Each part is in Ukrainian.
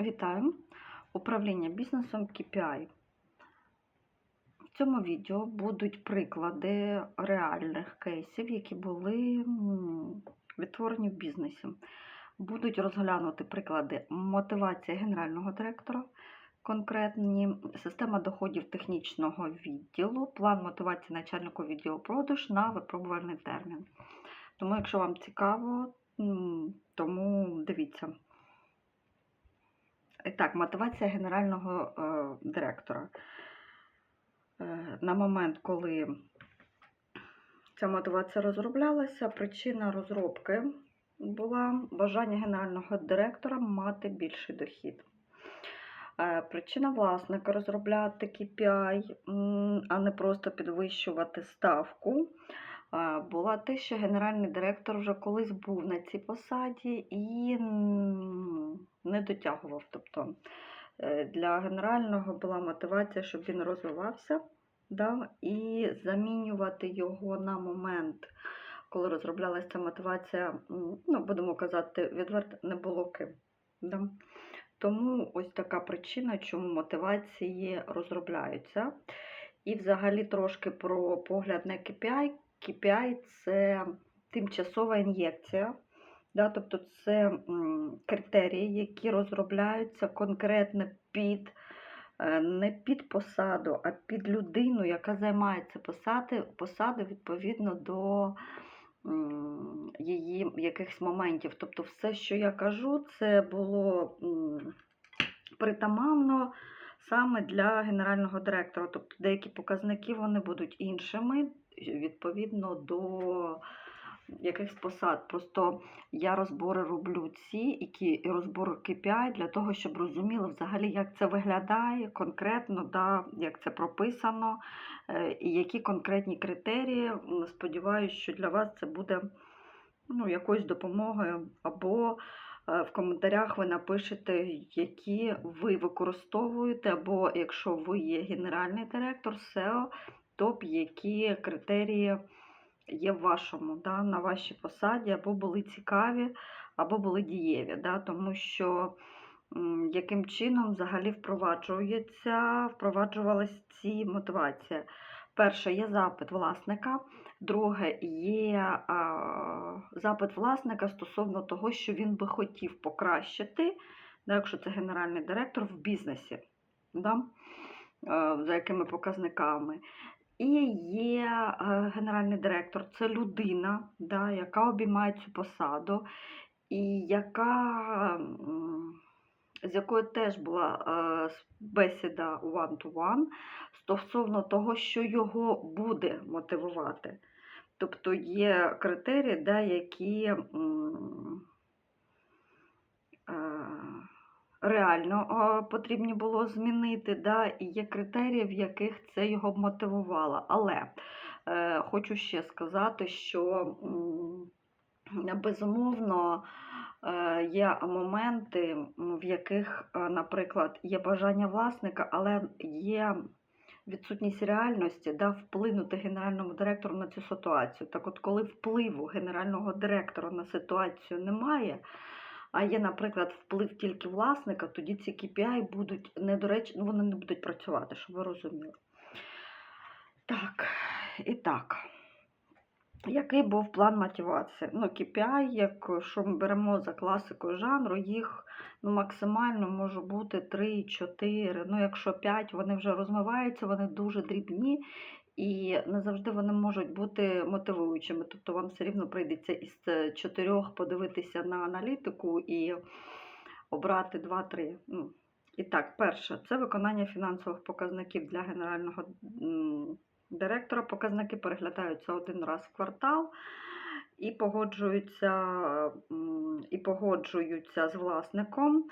Вітаю! Управління бізнесом KPI. В цьому відео будуть приклади реальних кейсів, які були відтворені в бізнесі. Будуть розглянути приклади мотивація генерального директора, конкретні система доходів технічного відділу, план мотивації начальнику відділу продаж на випробувальний термін. Тому, якщо вам цікаво, тому дивіться. І так, мотивація генерального е, директора. Е, на момент, коли ця мотивація розроблялася, причина розробки була бажання генерального директора мати більший дохід. Е, Причина власника розробляти KPI, а не просто підвищувати ставку, е, була те, що генеральний директор вже колись був на цій посаді і не дотягував. Тобто е, для генерального була мотивація, щоб він розвивався, да, і замінювати його на момент, коли розроблялася ця мотивація, ну, будемо казати, відверто не було ким. Да. Тому ось така причина, чому мотивації розробляються. І взагалі трошки про погляд на KPI. KPI – це тимчасова ін'єкція. Да, тобто це критерії, які розробляються конкретно під е, не під посаду, а під людину, яка займається посади відповідно до її якихось моментів. Тобто, все, що я кажу, це було притаманно саме для генерального директора. Тобто деякі показники вони будуть іншими відповідно до якихось посад. Просто я розбори роблю ці, які розбори KPI для того, щоб розуміли взагалі, як це виглядає конкретно, да, як це прописано, е, і які конкретні критерії. М, Сподіваюсь, що для вас це буде ну, якоюсь допомогою, або е, в коментарях ви напишете, які ви використовуєте, або якщо ви є генеральний директор SEO, то які критерії є в вашому, да, на вашій посаді, або були цікаві, або були дієві. Да, тому що яким чином взагалі впроваджується, впроваджувалась ці мотивації. Перше, є запит власника. Друге, є а, запит власника стосовно того, що він би хотів покращити, да, якщо це генеральний директор в бізнесі, да, е, за якими показниками. І є е, генеральний директор, це людина, да, яка обіймає цю посаду, і яка, з якою теж була е, бесіда one-to-one стосовно того, що його буде мотивувати. Тобто є критерії, да, які е, реально потрібні було змінити, да, і є критерії, в яких це його мотивувало. Але е, хочу ще сказати, що безумовно е, є моменти, в яких, е, наприклад, є бажання власника, але є відсутність реальності да, вплинути генеральному директору на цю ситуацію. Так от, коли впливу генерального директора на ситуацію немає, а є, наприклад, вплив тільки власника, тоді ці KPI будуть недоречні, вони не будуть працювати, щоб ви розуміли. Так, і так. Який був план мотивації? Ну, KPI, якщо ми беремо за класикою жанру, їх ну, максимально може бути 3-4. Ну, якщо 5, вони вже розмиваються, вони дуже дрібні і не завжди вони можуть бути мотивуючими. Тобто вам все рівно прийдеться із чотирьох подивитися на аналітику і обрати 2-3. Ну, і так, перше, це виконання фінансових показників для генерального директора. Показники переглядаються один раз в квартал і погоджуються, і погоджуються з власником.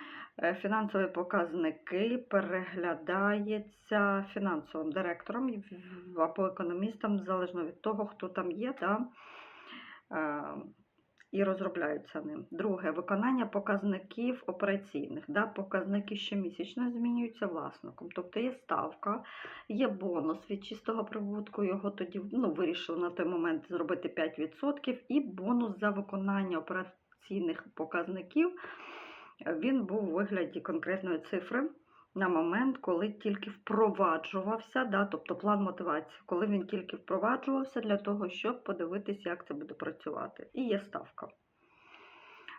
Е, Фінансові показники переглядаються фінансовим директором або економістом, залежно від того, хто там є, да, е, і розробляються ним. Друге, виконання показників операційних. Да, показники щомісячно змінюються власником. Тобто є ставка, є бонус від чистого прибутку, його тоді ну, вирішили на той момент зробити 5%, і бонус за виконання операційних показників він був у вигляді конкретної цифри на момент, коли тільки впроваджувався, да, тобто план мотивації, коли він тільки впроваджувався для того, щоб подивитися, як це буде працювати. І є ставка.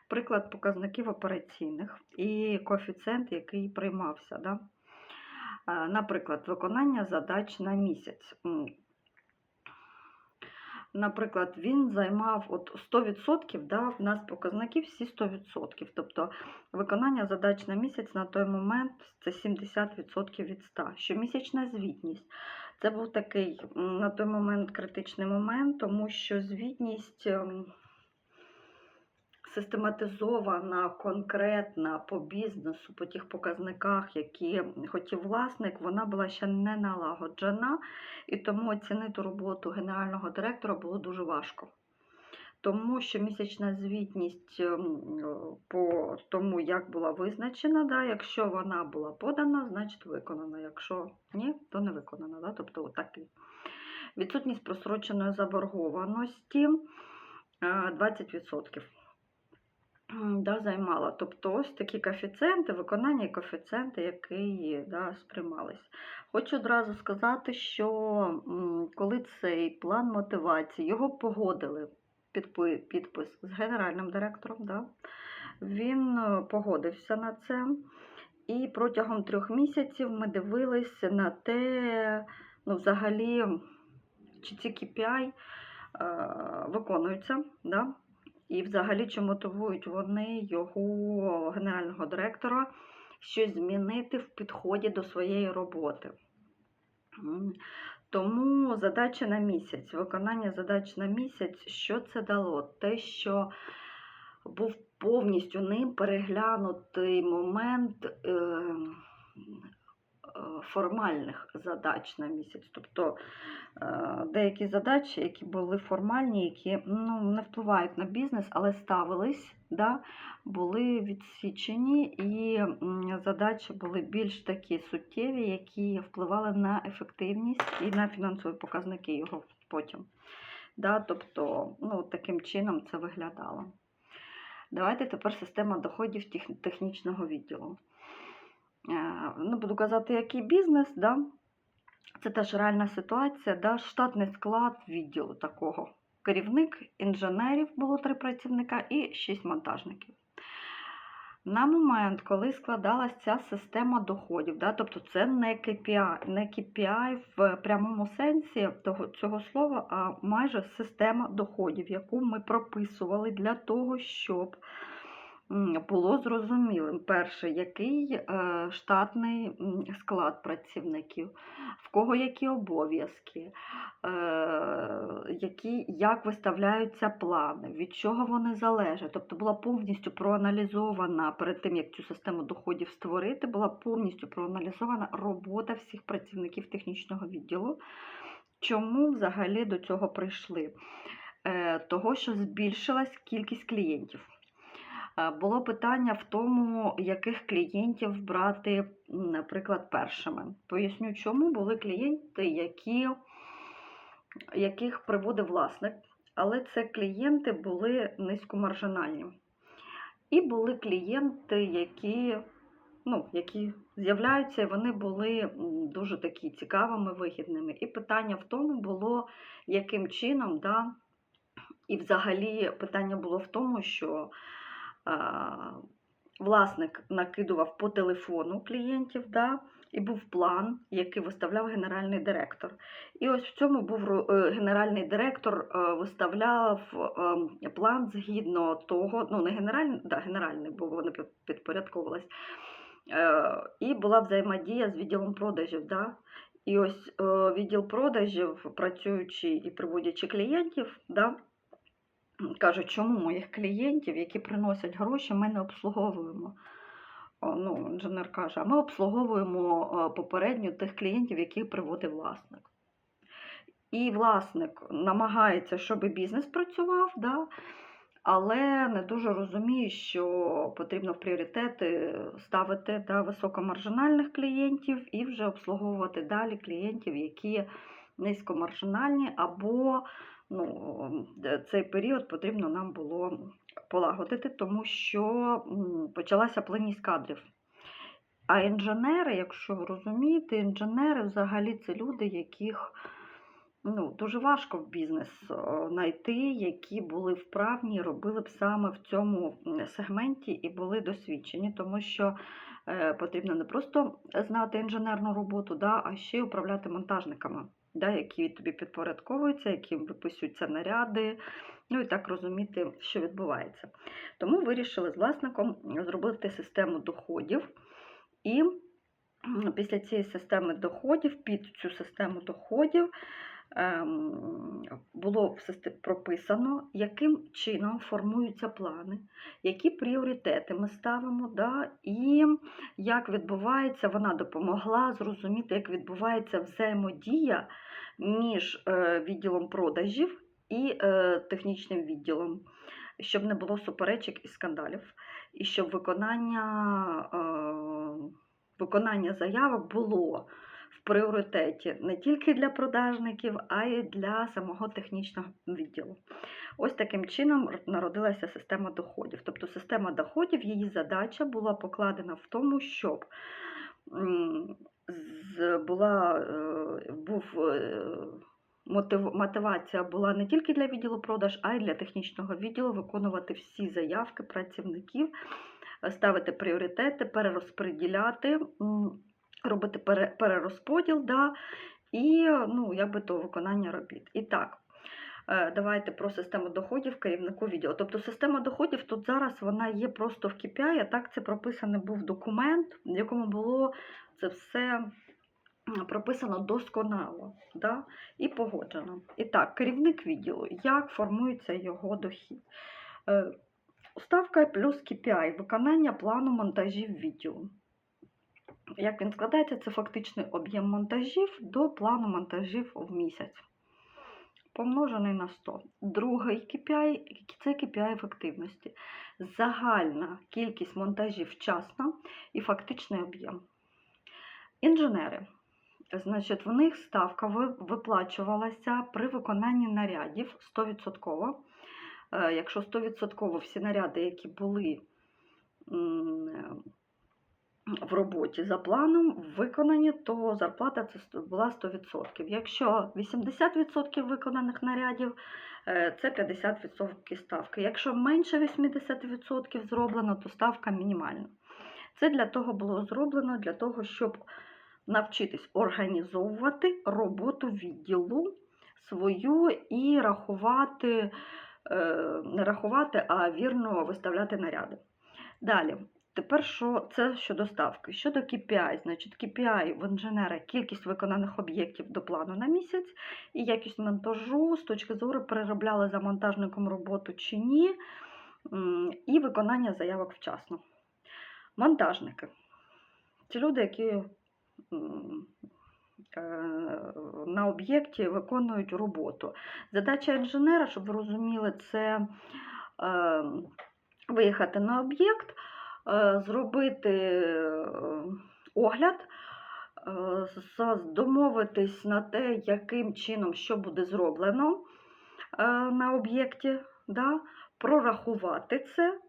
Приклад показників операційних і коефіцієнт, який приймався. Да? Е, Наприклад, виконання задач на місяць. Наприклад, він займав от 100%, да, в нас показники всі 100%. Тобто виконання задач на місяць на той момент це 70% від 100. Щомісячна звітність. Це був такий на той момент критичний момент, тому що звітність ем, систематизована, конкретна по бізнесу, по тих показниках, які хотів власник, вона була ще не налагоджена, і тому оцінити роботу генерального директора було дуже важко. Тому що місячна звітність ем, по тому, як була визначена, да, якщо вона була подана, значить виконана. Якщо ні, то не виконана. Да, тобто отакий. Відсутність просроченої заборгованості е, 20%. Да, займала. Тобто ось такі коефіцієнти, виконання і коефіцієнти, які да, сприймались. Хочу одразу сказати, що коли цей план мотивації, його погодили підпис з генеральним директором, да, він е, погодився на це. І протягом трьох місяців ми дивилися на те, ну, взагалі, чи ці KPI е, виконуються, да? І взагалі чи мотивують вони його генерального директора щось змінити в підході до своєї роботи. Тому задача на місяць, виконання задач на місяць, що це дало? Те, що був повністю ним переглянутий момент е, формальних задач на місяць. Тобто е, деякі задачі, які були формальні, які ну, не впливають на бізнес, але ставились, да, були відсічені, і задачі були більш такі суттєві, які впливали на ефективність і на фінансові показники його потім. Да, тобто, ну, таким чином це виглядало. Давайте тепер система доходів тех- технічного відділу. Не буду казати, який бізнес, да? це теж реальна ситуація, да? штатний склад відділу такого. Керівник інженерів було три працівника і шість монтажників. На момент, коли складалася ця система доходів, да, тобто це не KPI, не KPI в прямому сенсі того, цього слова, а майже система доходів, яку ми прописували для того, щоб було зрозумілим, перше, який е, штатний склад працівників, в кого які обов'язки, е, які, як виставляються плани, від чого вони залежать. Тобто була повністю проаналізована перед тим, як цю систему доходів створити, була повністю проаналізована робота всіх працівників технічного відділу. Чому взагалі до цього прийшли? Е, Того, що збільшилась кількість клієнтів. Е, Було питання в тому, яких клієнтів брати, наприклад, першими. Поясню, чому були клієнти, які, яких приводив власник, але це клієнти були низькомаржинальні. І були клієнти, які, ну, які з'являються, і вони були дуже такі цікавими, вигідними. І питання в тому було, яким чином, да, і взагалі питання було в тому, що власник накидував по телефону клієнтів, да, і був план, який виставляв генеральний директор. І ось в цьому був е, генеральний директор е, виставляв е, план згідно того, ну не генеральний, да, генеральний, бо вони під- підпорядковувались. Е, І була взаємодія з відділом продажів. Да? І ось відділ продажів, працюючи і приводячи клієнтів, да, кажуть, чому моїх клієнтів, які приносять гроші, ми не обслуговуємо. Ну, інженер каже, а ми обслуговуємо е, попередньо тих клієнтів, яких приводить власник. І власник намагається, щоб бізнес працював, да, але не дуже розуміє, що потрібно в пріоритети ставити да, високомаржинальних клієнтів і вже обслуговувати далі клієнтів, які низькомаржинальні, або ну, цей період потрібно нам було полагодити, тому що почалася плинність кадрів. А інженери, якщо ви розумієте, інженери взагалі це люди, яких ну, дуже важко в бізнес е, знайти, які були вправні, робили б саме в цьому сегменті і були досвідчені, тому що е, потрібно не просто знати інженерну роботу, да, а ще й управляти монтажниками, да, які тобі підпорядковуються, яким виписуються наряди, ну і так розуміти, що відбувається. Тому вирішили з власником зробити систему доходів. І після цієї системи доходів, під цю систему доходів було в прописано, яким чином формуються плани, які пріоритети ми ставимо, да, і як відбувається, вона допомогла зрозуміти, як відбувається взаємодія між е, відділом продажів і е, технічним відділом, щоб не було суперечок і скандалів, і щоб виконання, е, виконання заявок було в пріоритеті не тільки для продажників, а й для самого технічного відділу. Ось таким чином народилася система доходів. Тобто система доходів, її задача була покладена в тому, щоб була, е, був е, мотив, мотивація була не тільки для відділу продаж, а й для технічного відділу виконувати всі заявки працівників, е, ставити пріоритети, перерозподіляти, робити перерозподіл, да, і ну, якби то виконання робіт. І так. е, Давайте про систему доходів керівнику відділу. Тобто система доходів тут зараз вона є просто в KPI, так це прописаний був документ, в якому було це все прописано досконало да? і погоджено. І так, керівник відділу, як формується його дохід? Е, Ставка плюс KPI, виконання плану монтажів відділу. Як він складається, це фактичний об'єм монтажів до плану монтажів в місяць. Помножений на 100. Другий KPI – це KPI ефективності. Загальна кількість монтажів вчасно і фактичний об'єм. Інженери. Значить, в них ставка виплачувалася при виконанні нарядів 100%. Е, Якщо 100% всі наряди, які були в роботі за планом виконані, то зарплата це була 100%. Якщо 80% виконаних нарядів, е, це 50% ставки. Якщо менше 80% зроблено, то ставка мінімальна. Це для того було зроблено, для того, щоб навчитись організовувати роботу відділу свою і рахувати, е, не рахувати, а вірно виставляти наряди. Далі, тепер що це щодо ставки. Щодо KPI, значить KPI в інженера кількість виконаних об'єктів до плану на місяць і якість монтажу з точки зору переробляли за монтажником роботу чи ні, і виконання заявок вчасно. Монтажники. Це люди, які е, на об'єкті виконують роботу. Задача інженера, щоб ви розуміли, це е, виїхати на об'єкт, зробити е, огляд, е, домовитись на те, яким чином що буде зроблено е, на об'єкті, да, прорахувати це.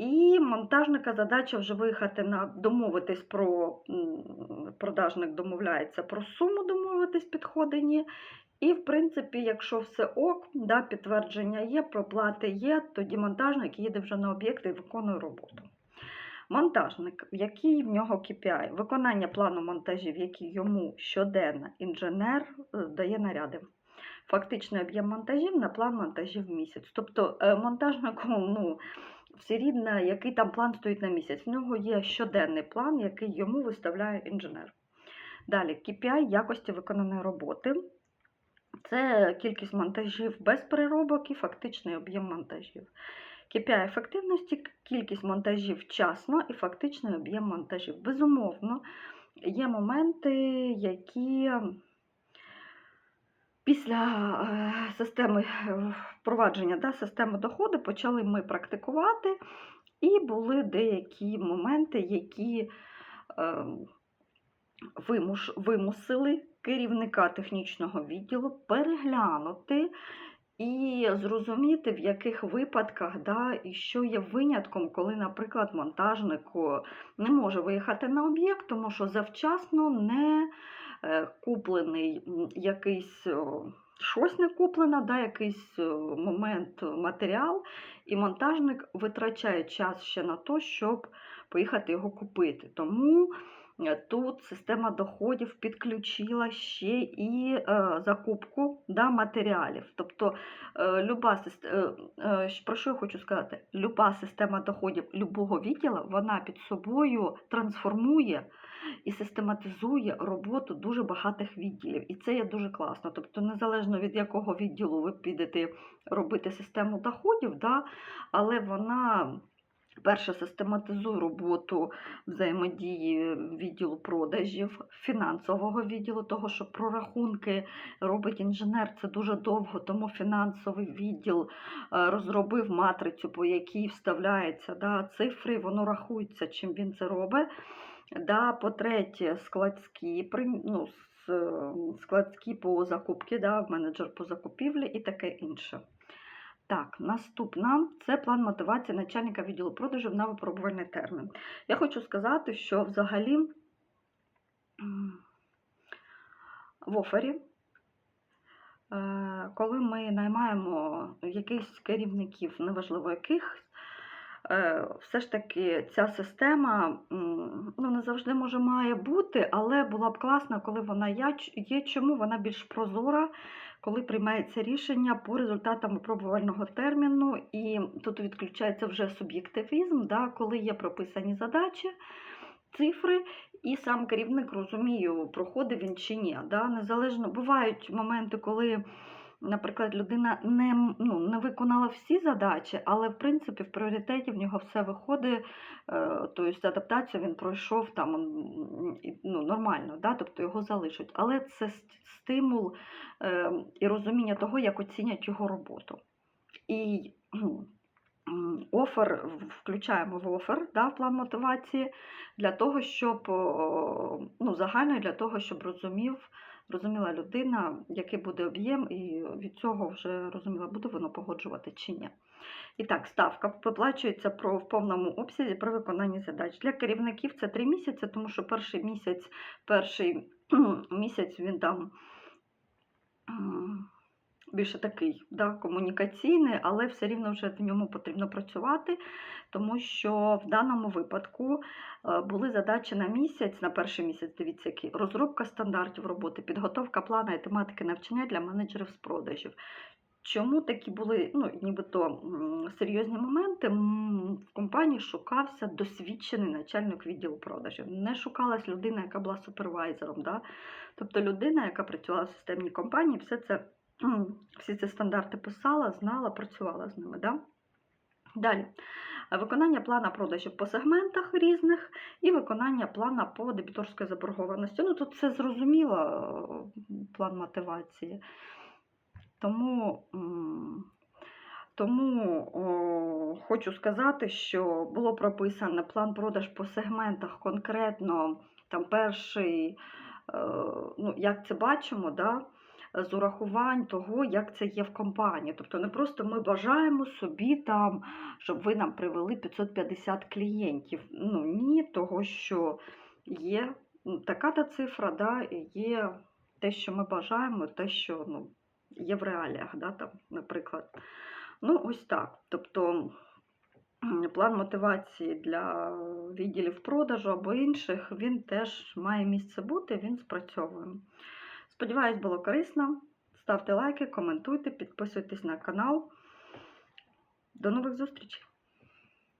І монтажника задача вже виїхати на домовитись про продажник домовляється про суму, домовитись підходені. І, в принципі, якщо все ок, да, підтвердження є, проплати є, тоді монтажник їде вже на об'єкт і виконує роботу. Монтажник, який в нього KPI? Виконання плану монтажів, який йому щоденно інженер е, дає наряди. Фактичний об'єм монтажів на план монтажів в місяць. Тобто е, монтажнику ну, все рідно, який там план стоїть на місяць. В нього є щоденний план, який йому виставляє інженер. Далі KPI якості виконаної роботи. Це кількість монтажів без переробок і фактичний об'єм монтажів. KPI ефективності, кількість монтажів вчасно і фактичний об'єм монтажів. Безумовно, є моменти, які після е, системи е, впровадження да, системи доходу почали ми практикувати, і були деякі моменти, які е, вимуш, вимусили керівника технічного відділу переглянути і зрозуміти, в яких випадках да, і що є винятком, коли, наприклад, монтажник не може виїхати на об'єкт, тому що завчасно не е, куплений якийсь. Щось не куплено, да, якийсь момент матеріал, і монтажник витрачає час ще на те, щоб поїхати його купити. Тому тут система доходів підключила ще і е, закупку да, матеріалів. Тобто, е, люба, е, про що я хочу сказати? Люба система доходів любого відділу, вона під собою трансформує і систематизує роботу дуже багатих відділів. І це є дуже класно. Тобто, незалежно від якого відділу ви підете робити систему доходів, да, але вона. Перше, систематизує роботу взаємодії відділу продажів, фінансового відділу, того, що прорахунки робить інженер, це дуже довго, тому фінансовий відділ е, розробив матрицю, по якій вставляються да, цифри, воно рахується, чим він це робить. Да, по-третє, складські, ну, складські по закупці, да, менеджер по закупівлі і таке інше. Так, наступна це план мотивації начальника відділу продажів на випробувальний термін. Я хочу сказати, що взагалі в офері, е, коли ми наймаємо якихось керівників, неважливо яких, е, все ж таки ця система ну, не завжди може має бути, але була б класна, коли вона є. Чому вона більш прозора, коли приймається рішення по результатам випробувального терміну, і тут відключається вже суб'єктивізм, да, коли є прописані задачі, цифри, і сам керівник розуміє, проходив він чи ні. Да? Незалежно бувають моменти, коли. Наприклад, людина не, ну, не виконала всі задачі, але в принципі в пріоритеті в нього все виходить, тобто адаптацію він пройшов там ну, нормально, да? тобто його залишать. Але це стимул е, і розуміння того, як оцінять його роботу. І офер включаємо в офер да, план мотивації для того, щоб ну, загально для того, щоб розумів. Розуміла людина, який буде об'єм, і від цього вже розуміла, буде воно погоджувати чи ні. І так, ставка виплачується про в повному обсязі при виконанні задач. Для керівників це 3 місяці, тому що перший місяць, перший місяць він там більше такий да, комунікаційний, але все рівно вже в ньому потрібно працювати, тому що в даному випадку е, були задачі на місяць, на перший місяць, дивіться, які розробка стандартів роботи, підготовка плану і тематики навчання для менеджерів з продажів. Чому такі були ну, нібито серйозні моменти? В компанії шукався досвідчений начальник відділу продажів. Не шукалась людина, яка була супервайзером. Да? Тобто людина, яка працювала в системній компанії, все це, всі ці стандарти писала, знала, працювала з ними. Да? Далі. Виконання плана продажів по сегментах різних і виконання плана по дебіторської заборгованості. Ну, тут все зрозуміло, план мотивації. Тому, тому о, хочу сказати, що було прописано план продаж по сегментах конкретно там перший, е, ну, як це бачимо, да, з урахувань того, як це є в компанії. Тобто не просто ми бажаємо собі там, щоб ви нам привели 550 клієнтів. Ну ні, того, що є ну, така та цифра, да, є те, що ми бажаємо, те, що ну, є в реаліях, да, там, наприклад. Ну, ось так. Тобто план мотивації для відділів продажу або інших, він теж має місце бути, він спрацьовує. Сподіваюсь, було корисно. Ставте лайки, коментуйте, підписуйтесь на канал. До нових зустрічей!